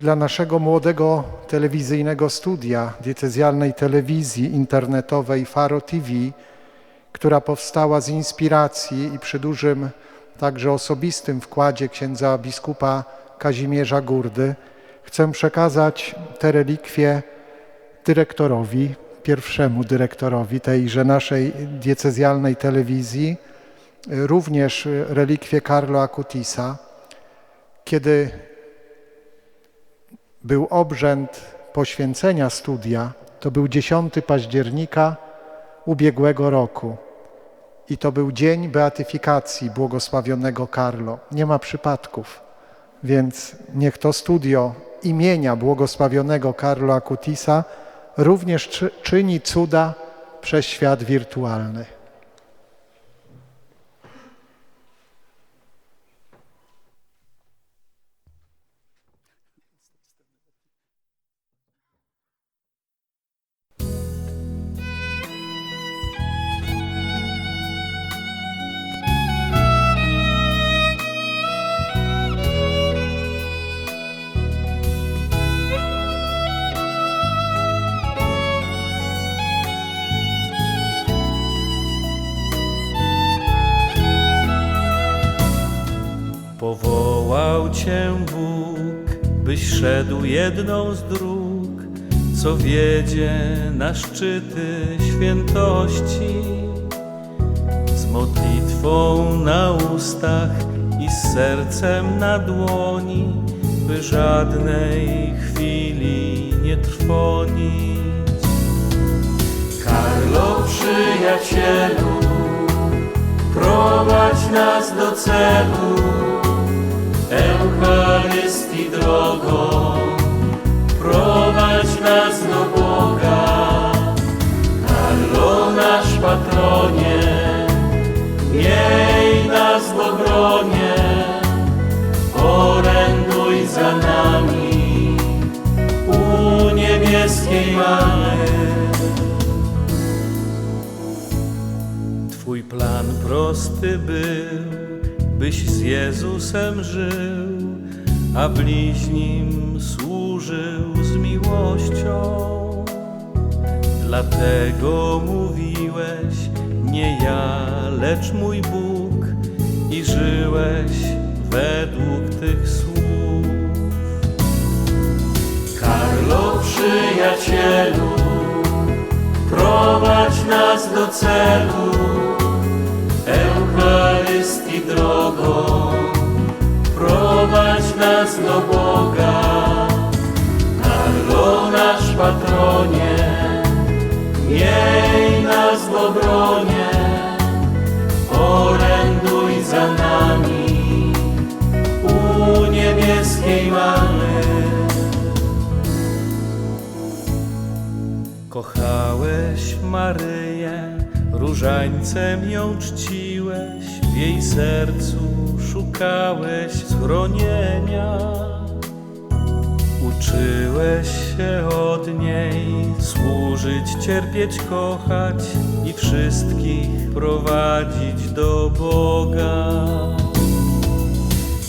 Dla naszego młodego telewizyjnego studia diecezjalnej telewizji internetowej Faro TV, która powstała z inspiracji i przy dużym także osobistym wkładzie księdza biskupa Kazimierza Górdy, chcę przekazać te relikwie dyrektorowi, pierwszemu dyrektorowi tejże naszej diecezjalnej telewizji, również relikwie Carlo Acutisa. Kiedy był obrzęd poświęcenia studia, to był 10 października ubiegłego roku. I to był dzień beatyfikacji błogosławionego Carlo. Nie ma przypadków, więc niech to studio imienia błogosławionego Carlo Acutisa również czy, czyni cuda przez świat wirtualny. Cię Bóg, byś szedł jedną z dróg, co wiedzie na szczyty świętości. Z modlitwą na ustach i z sercem na dłoni, by żadnej chwili nie trwonić. Karlo, przyjacielu, prowadź nas do celu. Eucharystii drogą, prowadź nas do Boga. Karlo, nasz patronie, miej nas w obronie, oręduj za nami u niebieskiej mamy. Twój plan prosty był, byś z Jezusem żył, a bliźnim służył z miłością. Dlatego mówiłeś, nie ja, lecz mój Bóg, i żyłeś według tych słów. Karlo, przyjacielu, prowadź nas do celu. Eucharystii drogą, nas do Boga. Karlo, nasz patronie, miej nas w obronie, oręduj za nami u niebieskiej mamy. Kochałeś Maryję, różańcem ją czciłeś, w jej sercu szukałeś schronienia. Uczyłeś się od niej służyć, cierpieć, kochać i wszystkich prowadzić do Boga.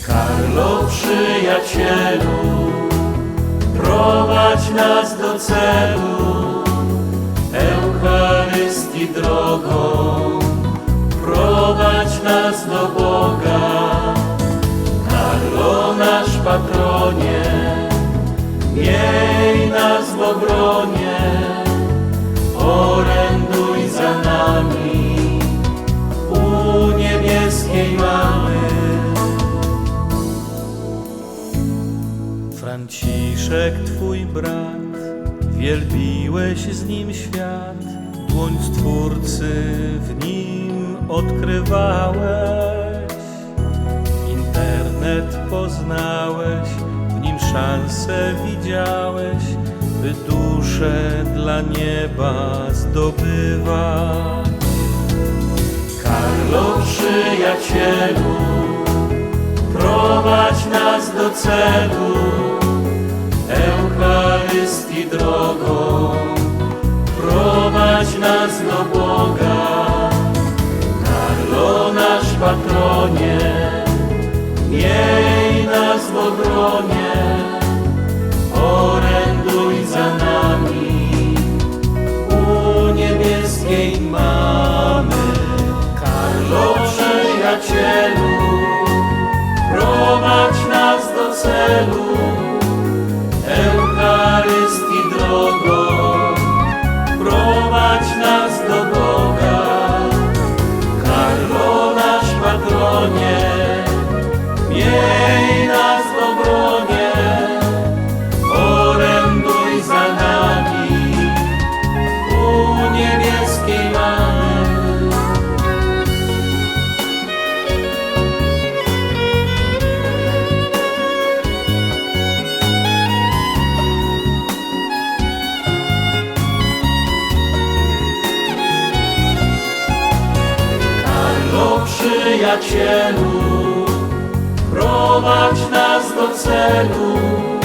Karlo, przyjacielu, prowadź nas do celu. Eucharystii drogą, prowadź nas do Boga. Franciszek, twój brat, wielbiłeś z nim świat, dłoń Stwórcy w nim odkrywałeś. Internet poznałeś, w nim szansę widziałeś, by duszę dla nieba zdobywać. Karlo, przyjacielu, prowadź nas do celu i drogą, prowadź nas do Boga. Karlo nasz patronie, miej nas w obronie, oręduj za nami u niebieskiej mamy. Karlo przyjacielu, prowadź nas do celu. Eucharystii